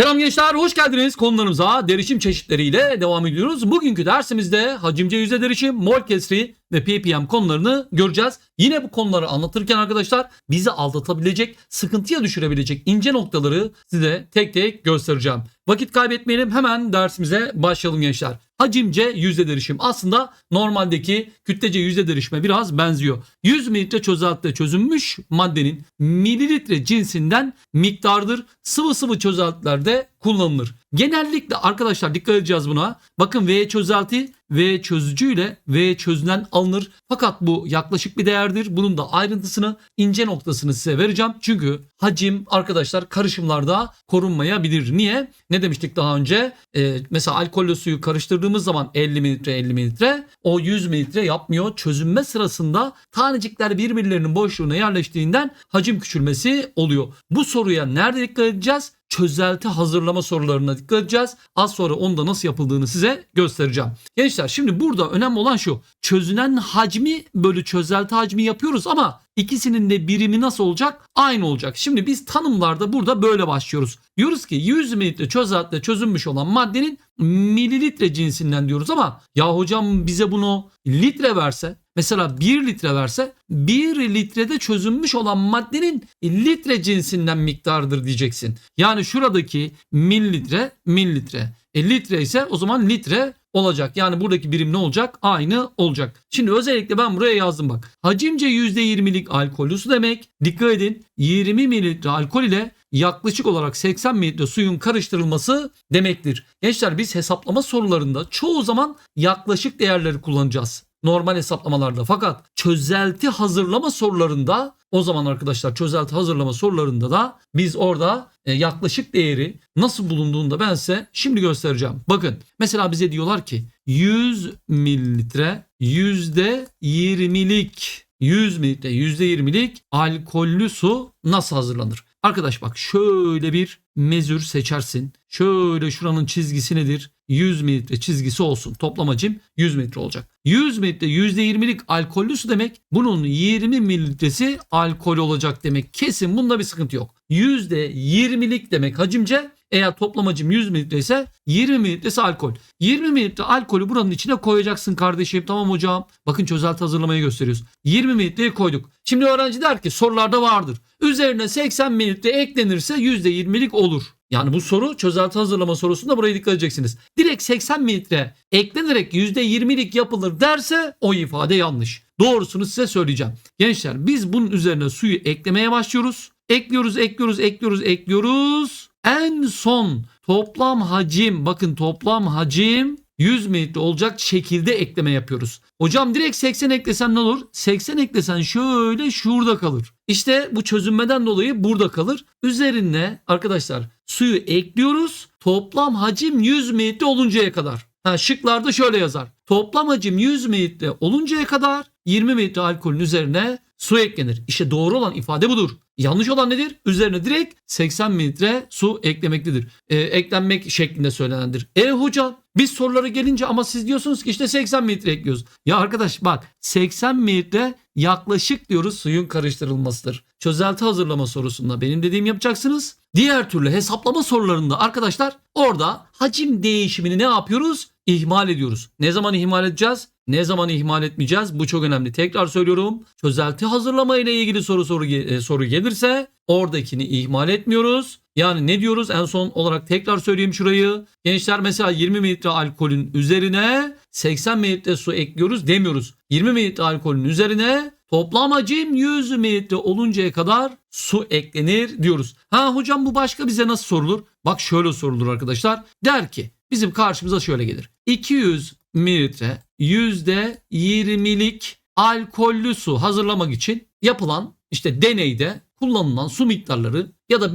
Selam gençler, hoş geldiniz konularımıza. Derişim çeşitleriyle devam ediyoruz. Bugünkü dersimizde hacimce yüzde derişim, mol kesri ve ppm konularını göreceğiz. Yine bu konuları anlatırken arkadaşlar bizi aldatabilecek, sıkıntıya düşürebilecek ince noktaları size tek tek göstereceğim. Vakit kaybetmeyelim hemen dersimize başlayalım gençler. Hacimce yüzde derişim aslında normaldeki kütlece yüzde derişime biraz benziyor. 100 mililitre çözeltide çözünmüş maddenin mililitre cinsinden miktardır. Sıvı sıvı çözeltilerde kullanılır. Genellikle arkadaşlar dikkat edeceğiz buna. Bakın V çözelti V çözücü ile V çözünen alınır. Fakat bu yaklaşık bir değerdir. Bunun da ayrıntısını ince noktasını size vereceğim. Çünkü hacim arkadaşlar karışımlarda korunmayabilir. Niye? Ne demiştik daha önce? Ee, mesela alkolle suyu karıştırdığımız zaman 50 mililitre 50 mililitre o 100 mililitre yapmıyor. Çözünme sırasında tanecikler birbirlerinin boşluğuna yerleştiğinden hacim küçülmesi oluyor. Bu soruya nerede dikkat edeceğiz? Çözelti hazırlama sorularına dikkat edeceğiz. Az sonra onda nasıl yapıldığını size göstereceğim. Gençler şimdi burada önemli olan şu. Çözünen hacmi bölü çözelti hacmi yapıyoruz ama ikisinin de birimi nasıl olacak? Aynı olacak. Şimdi biz tanımlarda burada böyle başlıyoruz. Diyoruz ki 100 mililitre çözeltide çözünmüş olan maddenin mililitre cinsinden diyoruz ama ya hocam bize bunu litre verse mesela 1 litre verse 1 litrede çözünmüş olan maddenin litre cinsinden miktardır diyeceksin. Yani şuradaki mililitre mililitre. E, litre ise o zaman litre olacak. Yani buradaki birim ne olacak? Aynı olacak. Şimdi özellikle ben buraya yazdım bak. Hacimce %20'lik alkollü su demek. Dikkat edin 20 mililitre alkol ile yaklaşık olarak 80 mililitre suyun karıştırılması demektir. Gençler biz hesaplama sorularında çoğu zaman yaklaşık değerleri kullanacağız normal hesaplamalarda. Fakat çözelti hazırlama sorularında o zaman arkadaşlar çözelti hazırlama sorularında da biz orada e, yaklaşık değeri nasıl bulunduğunu da ben size şimdi göstereceğim. Bakın mesela bize diyorlar ki 100 mililitre yüzde 20'lik 100 mililitre %20'lik alkollü su nasıl hazırlanır? Arkadaş bak şöyle bir mezür seçersin. Şöyle şuranın çizgisi nedir? 100 mililitre çizgisi olsun. Toplam hacim 100 mililitre olacak. 100 mililitre %20'lik alkollü su demek. Bunun 20 mililitresi alkol olacak demek. Kesin bunda bir sıkıntı yok. %20'lik demek hacimce. Eğer toplam hacim 100 mililitre ise 20 mililitresi alkol. 20 mililitre alkolü buranın içine koyacaksın kardeşim. Tamam hocam. Bakın çözelti hazırlamayı gösteriyoruz. 20 mililitreyi koyduk. Şimdi öğrenci der ki sorularda vardır. Üzerine 80 mililitre eklenirse %20'lik olur. Yani bu soru çözelti hazırlama sorusunda buraya dikkat edeceksiniz. Direkt 80 mililitre eklenerek %20'lik yapılır derse o ifade yanlış. Doğrusunu size söyleyeceğim. Gençler biz bunun üzerine suyu eklemeye başlıyoruz. Ekliyoruz, ekliyoruz, ekliyoruz, ekliyoruz. En son toplam hacim bakın toplam hacim 100 mililitre olacak şekilde ekleme yapıyoruz. Hocam direkt 80 eklesen ne olur? 80 eklesen şöyle şurada kalır. İşte bu çözünmeden dolayı burada kalır. Üzerine arkadaşlar suyu ekliyoruz. Toplam hacim 100 mililitre oluncaya kadar. Ha, şıklarda şöyle yazar. Toplam hacim 100 mililitre oluncaya kadar 20 mililitre alkolün üzerine su eklenir. İşte doğru olan ifade budur. Yanlış olan nedir? Üzerine direkt 80 mililitre su eklemektedir. Ee, eklenmek şeklinde söylenendir. E hocam biz sorulara gelince ama siz diyorsunuz ki işte 80 mililitre ekliyoruz. Ya arkadaş bak 80 mililitre yaklaşık diyoruz suyun karıştırılmasıdır. Çözelti hazırlama sorusunda benim dediğim yapacaksınız. Diğer türlü hesaplama sorularında arkadaşlar orada hacim değişimini ne yapıyoruz? İhmal ediyoruz. Ne zaman ihmal edeceğiz? Ne zaman ihmal etmeyeceğiz? Bu çok önemli. Tekrar söylüyorum. Çözelti hazırlama ile ilgili soru soru e, soru gelirse oradakini ihmal etmiyoruz. Yani ne diyoruz? En son olarak tekrar söyleyeyim şurayı. Gençler mesela 20 mililitre alkolün üzerine 80 mililitre su ekliyoruz demiyoruz. 20 mililitre alkolün üzerine toplam hacim 100 mililitre oluncaya kadar su eklenir diyoruz. Ha hocam bu başka bize nasıl sorulur? Bak şöyle sorulur arkadaşlar. Der ki bizim karşımıza şöyle gelir. 200 mililitre %20'lik alkollü su hazırlamak için yapılan işte deneyde kullanılan su miktarları ya da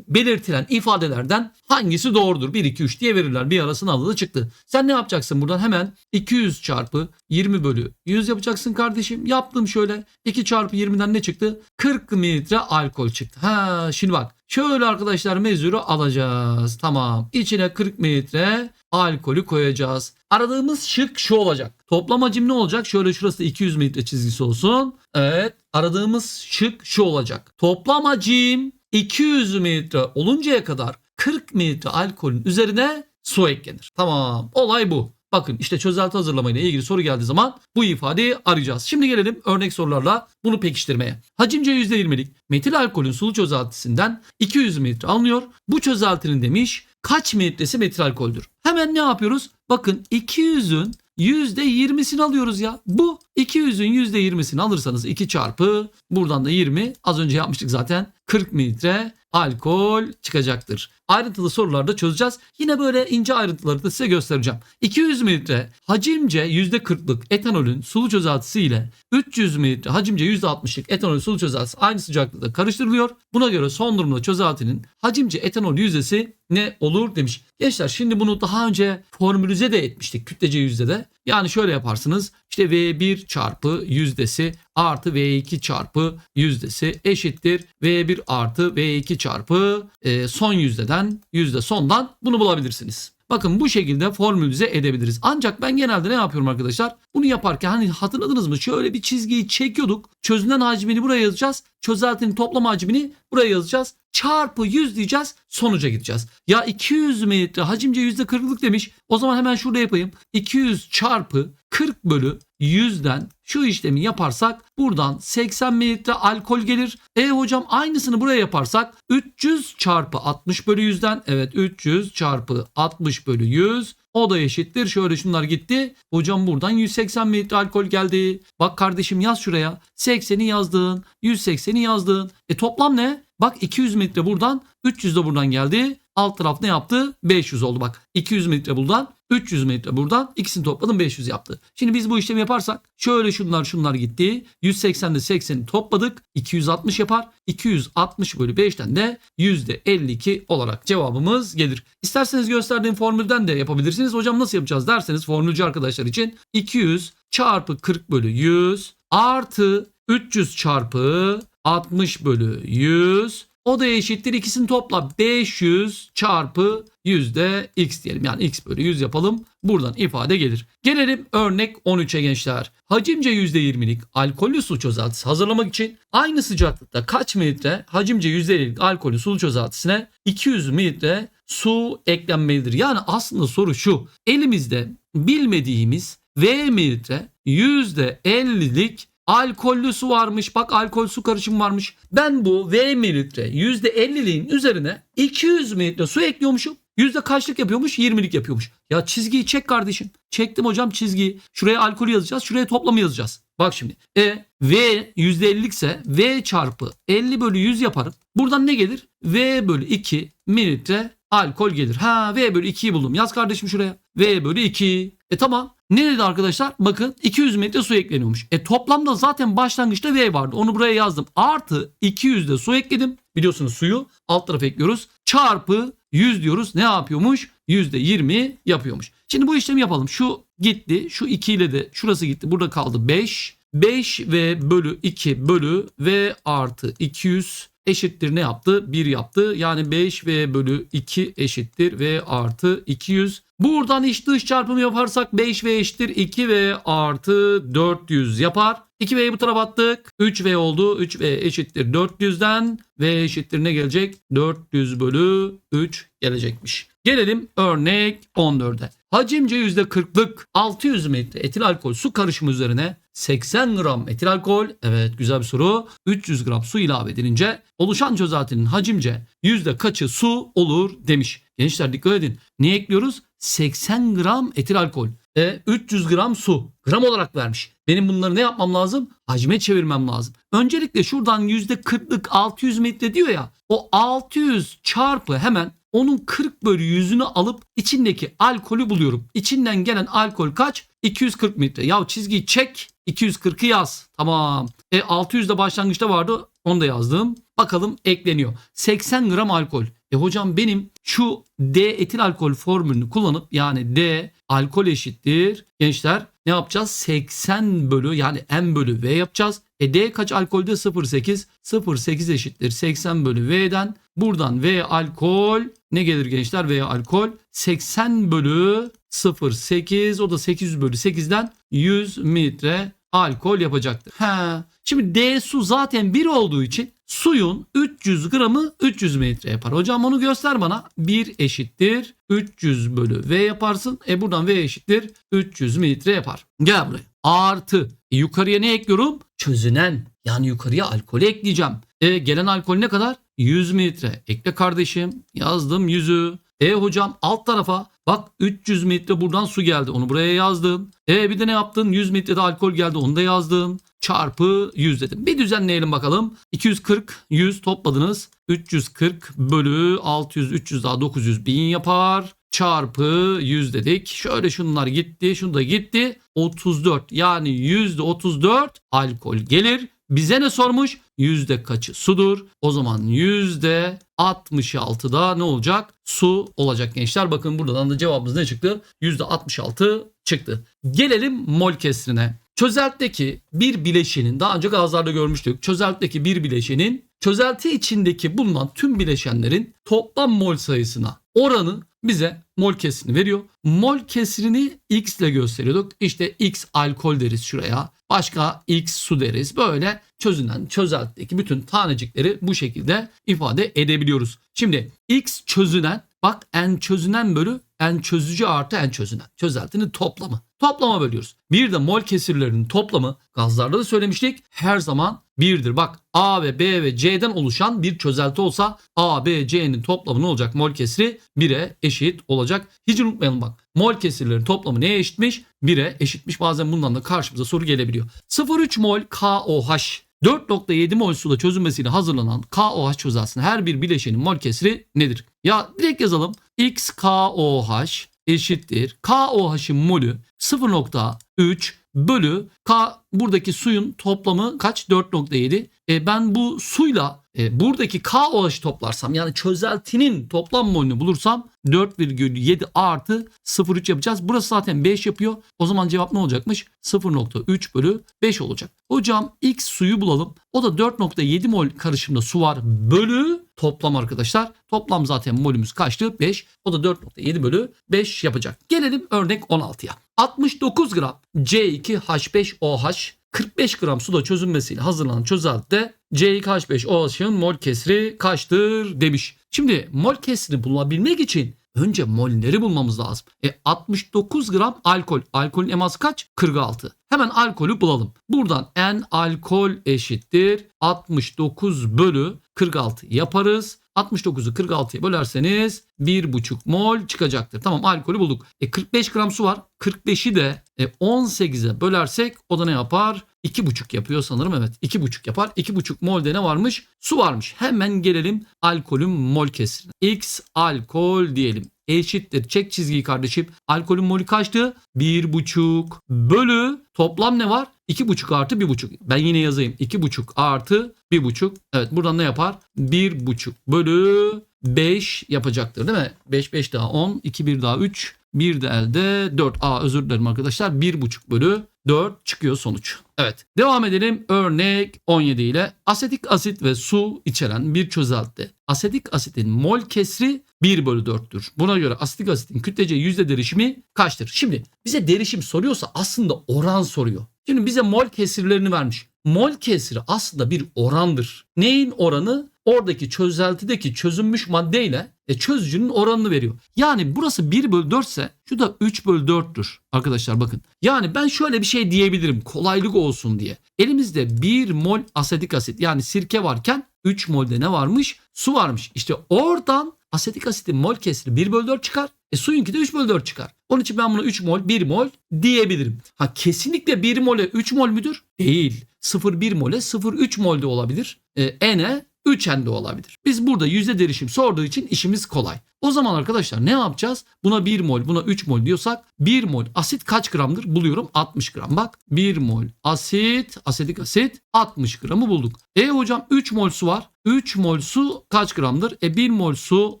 belirtilen ifadelerden hangisi doğrudur? 1, 2, 3 diye verirler. Bir ara sınavda çıktı. Sen ne yapacaksın buradan? Hemen 200 çarpı 20 bölü 100 yapacaksın kardeşim. Yaptım şöyle. 2 çarpı 20'den ne çıktı? 40 mililitre alkol çıktı. Ha şimdi bak. Şöyle arkadaşlar mezuru alacağız. Tamam. İçine 40 mililitre alkolü koyacağız. Aradığımız şık şu olacak. Toplam hacim ne olacak? Şöyle şurası 200 mililitre çizgisi olsun. Evet. Aradığımız şık şu olacak. Toplam hacim 200 mililitre oluncaya kadar 40 mililitre alkolün üzerine su eklenir. Tamam olay bu. Bakın işte çözelti hazırlamayla ilgili soru geldiği zaman bu ifadeyi arayacağız. Şimdi gelelim örnek sorularla bunu pekiştirmeye. Hacimce %20'lik metil alkolün sulu çözeltisinden 200 mililitre alınıyor. Bu çözeltinin demiş kaç mililitresi metil alkoldür? Hemen ne yapıyoruz? Bakın 200'ün %20'sini alıyoruz ya. Bu 200'ün %20'sini alırsanız 2 çarpı buradan da 20 az önce yapmıştık zaten 40 mililitre alkol çıkacaktır. Ayrıntılı sorularda çözeceğiz. Yine böyle ince ayrıntıları da size göstereceğim. 200 mililitre hacimce %40'lık etanolün sulu çözeltisi ile 300 mililitre hacimce %60'lık etanolün sulu çözeltisi aynı sıcaklıkta karıştırılıyor. Buna göre son durumda çözeltinin hacimce etanol yüzdesi ne olur demiş. Gençler şimdi bunu daha önce formülize de etmiştik kütlece yüzdede. Yani şöyle yaparsınız. İşte V1 çarpı yüzdesi artı V2 çarpı yüzdesi eşittir V1 artı V2 çarpı e, son yüzdeden yüzde sondan bunu bulabilirsiniz. Bakın bu şekilde formülize edebiliriz. Ancak ben genelde ne yapıyorum arkadaşlar? Bunu yaparken hani hatırladınız mı? Şöyle bir çizgiyi çekiyorduk. Çözünen hacmini buraya yazacağız. Çözeltinin toplam hacmini buraya yazacağız. Çarpı 100 diyeceğiz. Sonuca gideceğiz. Ya 200 mililitre hacimce %40'lık demiş. O zaman hemen şurada yapayım. 200 çarpı 40 bölü 100'den şu işlemi yaparsak buradan 80 mililitre alkol gelir. E hocam aynısını buraya yaparsak 300 çarpı 60 bölü 100'den evet 300 çarpı 60 bölü 100 o da eşittir. Şöyle şunlar gitti. Hocam buradan 180 mililitre alkol geldi. Bak kardeşim yaz şuraya. 80'i yazdın. 180'i yazdın. E toplam ne? Bak 200 mililitre buradan. 300 de buradan geldi. Alt taraf ne yaptı? 500 oldu bak. 200 mililitre buradan. 300 mililitre buradan. İkisini topladım 500 yaptı. Şimdi biz bu işlemi yaparsak şöyle şunlar şunlar gitti. 180'de 80'i topladık. 260 yapar. 260 bölü 5'ten de %52 olarak cevabımız gelir. İsterseniz gösterdiğim formülden de yapabilirsiniz. Hocam nasıl yapacağız derseniz formülcü arkadaşlar için 200 çarpı 40 bölü 100 artı 300 çarpı 60 bölü 100 o da eşittir ikisini topla 500 çarpı yüzde x diyelim. Yani x bölü 100 yapalım. Buradan ifade gelir. Gelelim örnek 13'e gençler. Hacimce %20'lik alkollü su çözeltisi hazırlamak için aynı sıcaklıkta kaç mililitre hacimce %50'lik alkollü su çözeltisine 200 mililitre su eklenmelidir. Yani aslında soru şu. Elimizde bilmediğimiz V mililitre %50'lik alkollü su varmış. Bak alkol su karışımı varmış. Ben bu V mililitre %50'liğin üzerine 200 mililitre su ekliyormuşum. Yüzde kaçlık yapıyormuş? 20'lik yapıyormuş. Ya çizgiyi çek kardeşim. Çektim hocam çizgiyi. Şuraya alkolü yazacağız. Şuraya toplamı yazacağız. Bak şimdi. E V %50 ise V çarpı 50 bölü 100 yaparım. Buradan ne gelir? V bölü 2 mililitre alkol gelir. Ha V bölü 2'yi buldum. Yaz kardeşim şuraya. V bölü 2. E tamam. Ne dedi arkadaşlar? Bakın 200 mililitre su ekleniyormuş. E toplamda zaten başlangıçta V vardı. Onu buraya yazdım. Artı 200 de su ekledim. Biliyorsunuz suyu alt tarafa ekliyoruz. Çarpı 100 diyoruz. Ne yapıyormuş? %20 yapıyormuş. Şimdi bu işlemi yapalım. Şu gitti. Şu 2 ile de şurası gitti. Burada kaldı 5. 5 ve bölü 2 bölü v artı 200 eşittir ne yaptı? 1 yaptı. Yani 5 v bölü 2 eşittir v artı 200. Buradan iç dış çarpımı yaparsak 5v eşittir 2v artı 400 yapar. 2v'yi bu tarafa attık. 3v oldu. 3v eşittir 400'den. v eşittir ne gelecek? 400 bölü 3 gelecekmiş. Gelelim örnek 14'e. Hacimce %40'lık 600 mililitre etil alkol su karışımı üzerine 80 gram etil alkol evet güzel bir soru 300 gram su ilave edilince oluşan çözeltinin hacimce yüzde kaçı su olur demiş. Gençler dikkat edin. Ne ekliyoruz? 80 gram etil alkol. E 300 gram su. Gram olarak vermiş. Benim bunları ne yapmam lazım? Hacme çevirmem lazım. Öncelikle şuradan %40'lık 600 mililitre diyor ya. O 600 çarpı hemen onun 40 bölü 100'ünü alıp içindeki alkolü buluyorum. İçinden gelen alkol kaç? 240 mililitre. Ya çizgiyi çek 240'ı yaz. Tamam. E 600 de başlangıçta vardı. Onu da yazdım. Bakalım ekleniyor. 80 gram alkol. E hocam benim şu D etil alkol formülünü kullanıp yani D alkol eşittir. Gençler ne yapacağız? 80 bölü yani M bölü V yapacağız. E D kaç alkolde? 0,8. 0,8 eşittir 80 bölü V'den. Buradan V alkol ne gelir gençler? V alkol 80 bölü 0,8 o da 800 bölü 8'den 100 mililitre alkol yapacaktır. Ha. Şimdi D su zaten 1 olduğu için Suyun 300 gramı 300 mililitre yapar. Hocam onu göster bana. 1 eşittir 300 bölü V yaparsın. E buradan V eşittir 300 mililitre yapar. Gel buraya. Artı. E, yukarıya ne ekliyorum? Çözünen. Yani yukarıya alkolü ekleyeceğim. E gelen alkol ne kadar? 100 mililitre. Ekle kardeşim. Yazdım 100'ü. E hocam alt tarafa bak 300 mililitre buradan su geldi. Onu buraya yazdım. E bir de ne yaptın? 100 mililitre de alkol geldi. Onu da yazdım. Çarpı 100 dedim. Bir düzenleyelim bakalım. 240 100 topladınız. 340 bölü 600 300 daha 900 bin yapar. Çarpı 100 dedik. Şöyle şunlar gitti. Şunu da gitti. 34 yani yüzde 34 alkol gelir. Bize ne sormuş? Yüzde kaçı sudur? O zaman yüzde 66'da ne olacak? Su olacak gençler. Bakın buradan da cevabımız ne çıktı? Yüzde 66 çıktı. Gelelim mol kesrine. Çözeltideki bir bileşenin daha önce gazlarda görmüştük. Çözeltideki bir bileşenin çözelti içindeki bulunan tüm bileşenlerin toplam mol sayısına oranı bize mol kesrini veriyor. Mol kesrini x ile gösteriyorduk. İşte x alkol deriz şuraya. Başka x su deriz. Böyle çözünen çözeltideki bütün tanecikleri bu şekilde ifade edebiliyoruz. Şimdi x çözünen bak en çözünen bölü en çözücü artı en çözünen. Çözeltinin toplamı. Toplama bölüyoruz. Bir de mol kesirlerinin toplamı gazlarda da söylemiştik her zaman birdir. Bak A ve B ve C'den oluşan bir çözelti olsa A, B, C'nin toplamı ne olacak? Mol kesiri 1'e eşit olacak. Hiç unutmayalım bak. Mol kesirlerin toplamı neye eşitmiş? 1'e eşitmiş. Bazen bundan da karşımıza soru gelebiliyor. 0,3 mol KOH 4.7 mol suda çözülmesiyle hazırlanan KOH çözeltisinin her bir bileşenin mol kesiri nedir? Ya direkt yazalım. XKOH eşittir. KOH'ın molü 0.3 bölü K buradaki suyun toplamı kaç? 4.7. E ben bu suyla e, buradaki KOH'ı toplarsam yani çözeltinin toplam molünü bulursam 4,7 artı 0,3 yapacağız. Burası zaten 5 yapıyor. O zaman cevap ne olacakmış? 0,3 bölü 5 olacak. Hocam X suyu bulalım. O da 4,7 mol karışımda su var. Bölü toplam arkadaşlar. Toplam zaten molümüz kaçtı? 5. O da 4,7 bölü 5 yapacak. Gelelim örnek 16'ya. 69 gram C2H5OH 45 gram suda çözünmesiyle hazırlanan çözeltide C2H5OH'ın mol kesri kaçtır demiş. Şimdi mol kesrini bulabilmek için önce molleri bulmamız lazım. E 69 gram alkol. Alkolün eması kaç? 46. Hemen alkolü bulalım. Buradan N alkol eşittir 69 bölü 46 yaparız. 69'u 46'ya bölerseniz 1,5 mol çıkacaktır. Tamam alkolü bulduk. E 45 gram su var. 45'i de e, 18'e bölersek o da ne yapar? 2,5 yapıyor sanırım evet 2,5 yapar. 2,5 molde ne varmış? Su varmış. Hemen gelelim alkolün mol kesirine. X alkol diyelim eşittir. Çek çizgiyi kardeşim. Alkolün molü kaçtı? 1,5 bölü toplam ne var? 2,5 artı 1,5. Ben yine yazayım. 2,5 artı 1,5. Evet buradan ne yapar? 1,5 bölü 5 yapacaktır değil mi? 5 5 daha 10. 2 1 daha 3. 1 de elde 4. Aa özür dilerim arkadaşlar. 1,5 bölü 4 çıkıyor sonuç. Evet. Devam edelim. Örnek 17 ile asetik asit ve su içeren bir çözelti. Asetik asitin mol kesri 1 bölü 4'tür. Buna göre asetik asitin kütlece yüzde derişimi kaçtır? Şimdi bize derişim soruyorsa aslında oran soruyor. Şimdi bize mol kesirlerini vermiş. Mol kesiri aslında bir orandır. Neyin oranı? Oradaki çözeltideki çözünmüş maddeyle e, çözücünün oranını veriyor. Yani burası 1 bölü 4 ise şu da 3 bölü 4'tür. Arkadaşlar bakın. Yani ben şöyle bir şey diyebilirim kolaylık olsun diye. Elimizde 1 mol asetik asit yani sirke varken 3 molde ne varmış? Su varmış. İşte oradan asetik asitin mol kesiri 1 bölü 4 çıkar. E suyunki de 3 bölü 4 çıkar. Onun için ben buna 3 mol 1 mol diyebilirim. Ha kesinlikle 1 mole 3 mol müdür? Değil. 0,1 mole 0,3 mol de olabilir. E, N'e 3 de olabilir. Biz burada yüzde derişim sorduğu için işimiz kolay. O zaman arkadaşlar ne yapacağız? Buna 1 mol, buna 3 mol diyorsak 1 mol asit kaç gramdır? Buluyorum 60 gram. Bak 1 mol asit, asetik asit 60 gramı bulduk. E hocam 3 mol su var. 3 mol su kaç gramdır? E 1 mol su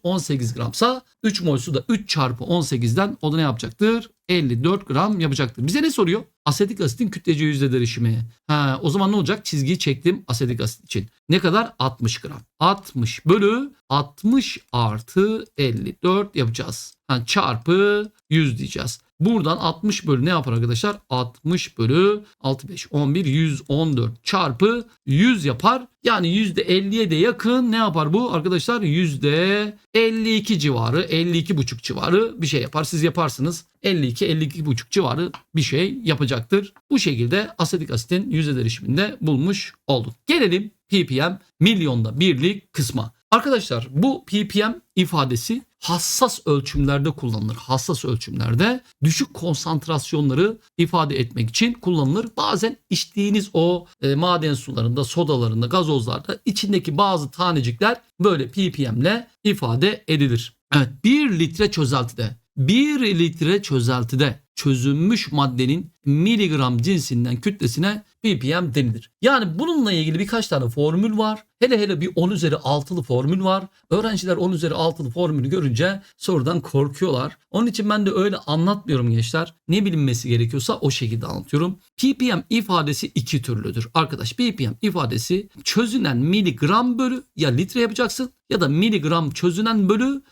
18 gramsa 3 mol su da 3 çarpı 18'den o da ne yapacaktır? 54 gram yapacaktır. Bize ne soruyor? Asetik asitin kütlece yüzde derişimi. Ha, o zaman ne olacak? Çizgiyi çektim asetik asit için. Ne kadar? 60 gram. 60 bölü 60 artı 54 yapacağız. Yani çarpı 100 diyeceğiz. Buradan 60 bölü ne yapar arkadaşlar? 60 bölü 65 11 114 çarpı 100 yapar. Yani %50'ye de yakın ne yapar bu arkadaşlar? %52 civarı 52 buçuk civarı bir şey yapar. Siz yaparsınız 52 52 buçuk civarı bir şey yapacaktır. Bu şekilde asetik asitin yüzde derişiminde bulmuş olduk. Gelelim ppm milyonda birlik kısma. Arkadaşlar bu ppm ifadesi hassas ölçümlerde kullanılır. Hassas ölçümlerde düşük konsantrasyonları ifade etmek için kullanılır. Bazen içtiğiniz o e, maden sularında, sodalarında, gazozlarda içindeki bazı tanecikler böyle ppm ile ifade edilir. Evet 1 litre çözeltide 1 litre çözeltide çözünmüş maddenin miligram cinsinden kütlesine ppm denilir. Yani bununla ilgili birkaç tane formül var. Hele hele bir 10 üzeri 6'lı formül var. Öğrenciler 10 üzeri 6'lı formülü görünce sorudan korkuyorlar. Onun için ben de öyle anlatmıyorum gençler. Ne bilinmesi gerekiyorsa o şekilde anlatıyorum. ppm ifadesi iki türlüdür. Arkadaş ppm ifadesi çözünen miligram bölü ya litre yapacaksın ya da miligram çözünen bölü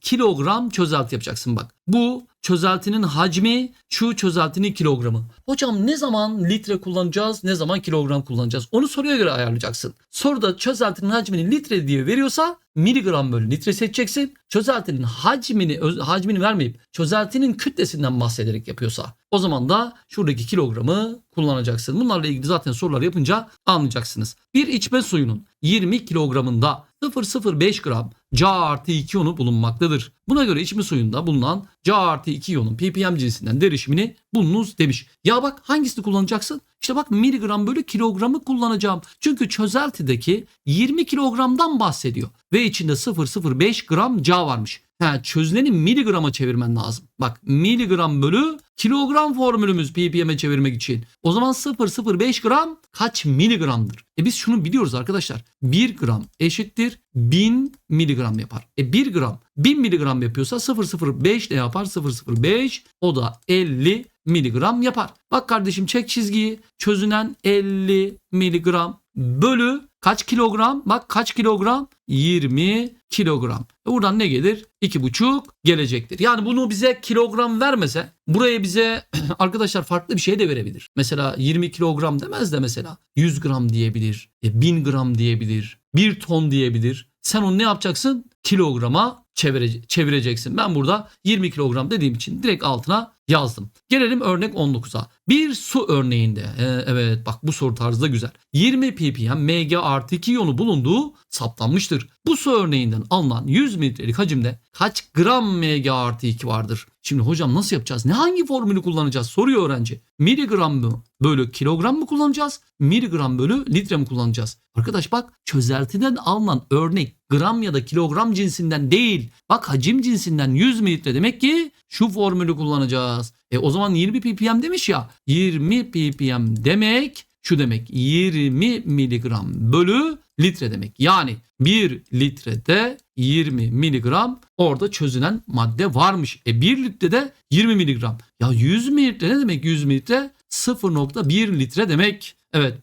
kilogram çözelti yapacaksın bak. Bu çözeltinin hacmi şu çözeltinin kilogramı. Hocam ne zaman litre kullanacağız ne zaman kilogram kullanacağız onu soruya göre ayarlayacaksın. Soruda çözeltinin hacmini litre diye veriyorsa miligram bölü litre seçeceksin. Çözeltinin hacmini öz- hacmini vermeyip çözeltinin kütlesinden bahsederek yapıyorsa o zaman da şuradaki kilogramı kullanacaksın. Bunlarla ilgili zaten sorular yapınca anlayacaksınız. Bir içme suyunun 20 kilogramında 0,05 gram Ca artı 2 iyonu bulunmaktadır. Buna göre içme suyunda bulunan Ca artı 2 iyonun ppm cinsinden derişimini bulunuz demiş. Ya bak hangisini kullanacaksın? İşte bak miligram bölü kilogramı kullanacağım. Çünkü çözeltideki 20 kilogramdan bahsediyor. Ve içinde 0,05 gram Ca varmış. Ha, çözüneni miligrama çevirmen lazım. Bak miligram bölü kilogram formülümüz ppm'e çevirmek için. O zaman 0,05 gram kaç miligramdır? E biz şunu biliyoruz arkadaşlar. 1 gram eşittir 1000 miligram yapar. E 1 gram 1000 miligram yapıyorsa 0,05 ne yapar? 0,05 o da 50 miligram yapar. Bak kardeşim çek çizgiyi. Çözünen 50 miligram bölü kaç kilogram? Bak kaç kilogram? 20 kilogram. E Buradan ne gelir? 2,5 gelecektir. Yani bunu bize kilogram vermese buraya bize arkadaşlar farklı bir şey de verebilir. Mesela 20 kilogram demez de mesela 100 gram diyebilir. E 1000 gram diyebilir. 1 ton diyebilir. Sen onu ne yapacaksın? Kilograma çevire- çevireceksin. Ben burada 20 kilogram dediğim için direkt altına yazdım. Gelelim örnek 19'a. Bir su örneğinde e, evet bak bu soru tarzı da güzel. 20 ppm Mg artı 2 iyonu bulunduğu saptanmıştır. Bu su örneğinden alınan 100 mililitrelik hacimde kaç gram Mg artı 2 vardır? Şimdi hocam nasıl yapacağız? Ne hangi formülü kullanacağız? Soruyor öğrenci. Miligram mı bölü kilogram mı kullanacağız? Miligram bölü litre mi kullanacağız? Arkadaş bak çözeltiden alınan örnek gram ya da kilogram cinsinden değil. Bak hacim cinsinden 100 mililitre demek ki şu formülü kullanacağız. E o zaman 20 ppm demiş ya. 20 ppm demek şu demek 20 miligram bölü litre demek. Yani 1 litrede 20 miligram orada çözünen madde varmış. E 1 litrede 20 miligram. Ya 100 mililitre ne demek 100 mililitre? 0.1 litre demek. Evet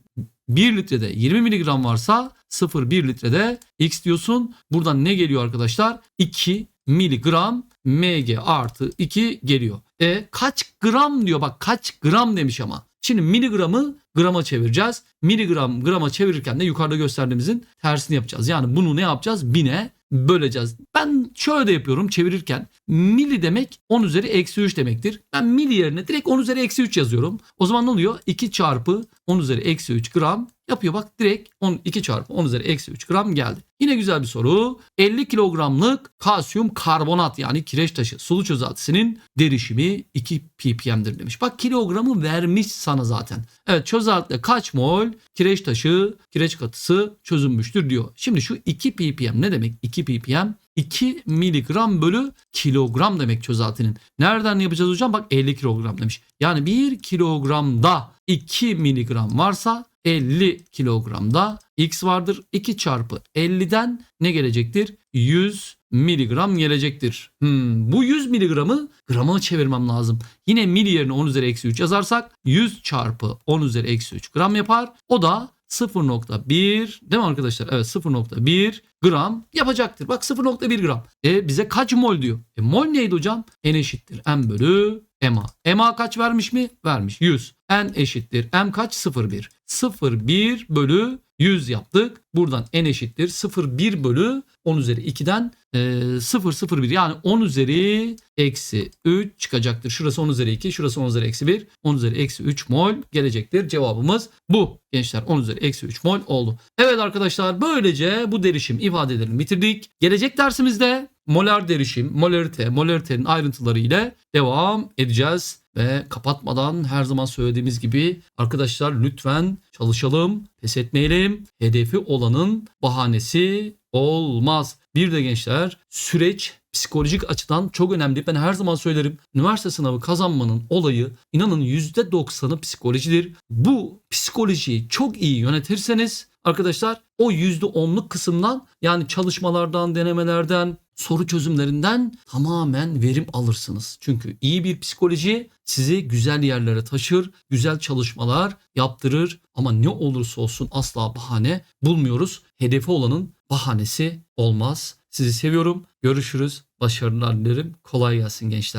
1 litrede 20 miligram varsa 0,1 litrede X diyorsun. Buradan ne geliyor arkadaşlar? 2 miligram Mg artı 2 geliyor. E kaç gram diyor bak kaç gram demiş ama. Şimdi miligramı grama çevireceğiz. Miligram grama çevirirken de yukarıda gösterdiğimizin tersini yapacağız. Yani bunu ne yapacağız? Bine böleceğiz. Ben şöyle de yapıyorum çevirirken. Mili demek 10 üzeri eksi 3 demektir. Ben mili yerine direkt 10 üzeri eksi 3 yazıyorum. O zaman ne oluyor? 2 çarpı 10 üzeri eksi 3 gram yapıyor. Bak direkt 10, 2 çarpı 10 üzeri eksi 3 gram geldi. Yine güzel bir soru. 50 kilogramlık kalsiyum karbonat yani kireç taşı sulu çözeltisinin derişimi 2 ppm'dir demiş. Bak kilogramı vermiş sana zaten. Evet çözeltide kaç mol kireç taşı, kireç katısı çözünmüştür diyor. Şimdi şu 2 ppm ne demek? 2 ppm 2 miligram bölü kilogram demek çözeltinin. Nereden yapacağız hocam? Bak 50 kilogram demiş. Yani 1 kilogramda 2 miligram varsa 50 kilogramda X vardır. 2 çarpı 50'den ne gelecektir? 100 miligram gelecektir. Hmm, bu 100 miligramı grama çevirmem lazım. Yine mili yerine 10 üzeri eksi 3 yazarsak 100 çarpı 10 üzeri eksi 3 gram yapar. O da 0.1 değil mi arkadaşlar? Evet 0.1 gram yapacaktır. Bak 0.1 gram. E bize kaç mol diyor? E mol neydi hocam? N eşittir M bölü MA. MA kaç vermiş mi? Vermiş. 100. N eşittir. M kaç? 0,1. 0,1 bölü 100 yaptık. Buradan N eşittir. 0,1 bölü 10 üzeri 2'den e, 0,01 yani 10 üzeri eksi 3 çıkacaktır. Şurası 10 üzeri 2, şurası 10 üzeri eksi 1. 10 üzeri eksi 3 mol gelecektir. Cevabımız bu. Gençler 10 üzeri eksi 3 mol oldu. Evet arkadaşlar böylece bu derişim ifadelerini bitirdik. Gelecek dersimizde molar derişim, molarite, molaritenin ayrıntıları ile devam edeceğiz. Ve kapatmadan her zaman söylediğimiz gibi arkadaşlar lütfen çalışalım, pes etmeyelim. Hedefi olanın bahanesi olmaz. Bir de gençler süreç psikolojik açıdan çok önemli. Ben her zaman söylerim. Üniversite sınavı kazanmanın olayı inanın %90'ı psikolojidir. Bu psikolojiyi çok iyi yönetirseniz arkadaşlar o %10'luk kısımdan yani çalışmalardan, denemelerden, soru çözümlerinden tamamen verim alırsınız. Çünkü iyi bir psikoloji sizi güzel yerlere taşır, güzel çalışmalar yaptırır ama ne olursa olsun asla bahane bulmuyoruz. Hedefi olanın bahanesi olmaz. Sizi seviyorum. Görüşürüz. Başarılar dilerim. Kolay gelsin gençler.